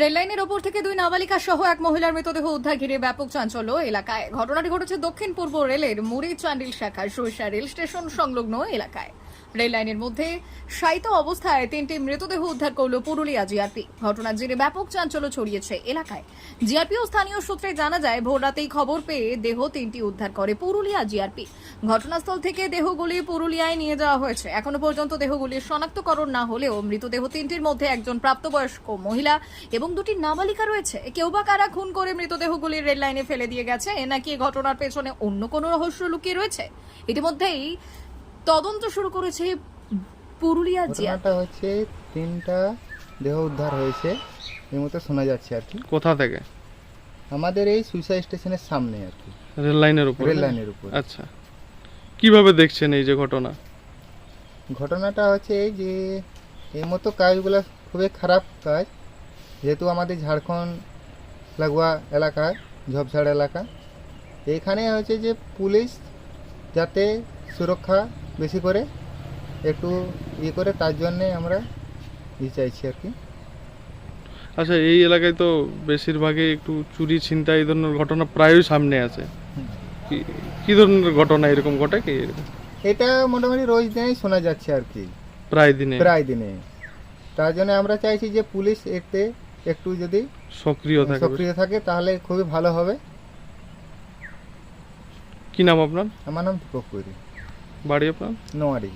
রেললাইনের ওপর থেকে দুই নাবালিকা সহ এক মহিলার মৃতদেহ উদ্ধার ঘিরে ব্যাপক চাঞ্চল্য এলাকায়। ঘটনাটি ঘটেছে দক্ষিণ পূর্ব রেলের মুড়ি চান্ডিল শাখার সরিষা রেল স্টেশন সংলগ্ন এলাকায়। রেল লাইনের মধ্যে শায়িত অবস্থায় তিনটি মৃতদেহ উদ্ধার করল পুরুলিয়া জিআরপি। ঘটনার জেরে ব্যাপক চাঞ্চল্য ছড়িয়েছে এলাকায়। জিআরপি ও স্থানীয় সূত্রে জানা যায় ভোর রাতেই খবর পেয়ে দেহ তিনটি উদ্ধার করে পুরুলিয়া জিআরপি। ঘটনাস্থল থেকে দেহগুলি পুরুলিয়ায় নিয়ে যাওয়া হয়েছে। এখনও পর্যন্ত দেহগুলি শনাক্তকরণ না হলেও মৃতদেহ তিনটির মধ্যে একজন প্রাপ্তবয়স্ক মহিলা এবং দুটি নাবালিকা রয়েছে। কেউ বা কারা খুন করে মৃতদেহগুলি রেল লাইনে ফেলে দিয়ে গেছে এ নাকি ঘটনার পেছনে অন্য কোনো রহস্য লুকিয়ে রয়েছে? ইতিমধ্যেই তদন্ত শুরু করেছে পুরুলিয়া ঘটনাটা হচ্ছে তিনটা দেহ উদ্ধার হয়েছে এই মতো শোনা যাচ্ছে আর কি। কোথা থেকে? আমাদের এই সুইসাইড স্টেশনের সামনে আর কি। রেল লাইনের উপর রেল লাইনের উপর। আচ্ছা। কীভাবে দেখছেন এই যে ঘটনা? ঘটনাটা হচ্ছে এই যে এই মতো কাজগুলো খুবই খারাপ কাজ যেহেতু আমাদের ঝাড়খণ্ড লাগোয়া এলাকা ঝোপঝাড় এলাকা। এইখানে হচ্ছে যে পুলিশ যাতে সুরক্ষা বেশি করে একটু ইয়ে করে তার জন্যে আমরা ই চাইছি আর কি। আচ্ছা এই এলাকায় তো বেশিরভাগই একটু চুরি ছিনতাই এই ধরনের ঘটনা প্রায়ই সামনে আছে। কি- ধরনের ঘটনা এরকম ঘটে কি? এটা মোটামুটি রোজ দিনেই শোনা যাচ্ছে আর কি। প্রায় দিনে? প্রায় দিনে। তার জন্য আমরা চাইছি যে পুলিশ এতে একটু যদি সক্রিয় থাকে সক্রিয় থাকে তাহলে খুবই ভালো হবে। কি নাম আপনার? আমার নাম দীপক কৈরি বাড়ি আপনার? নোয়ারি।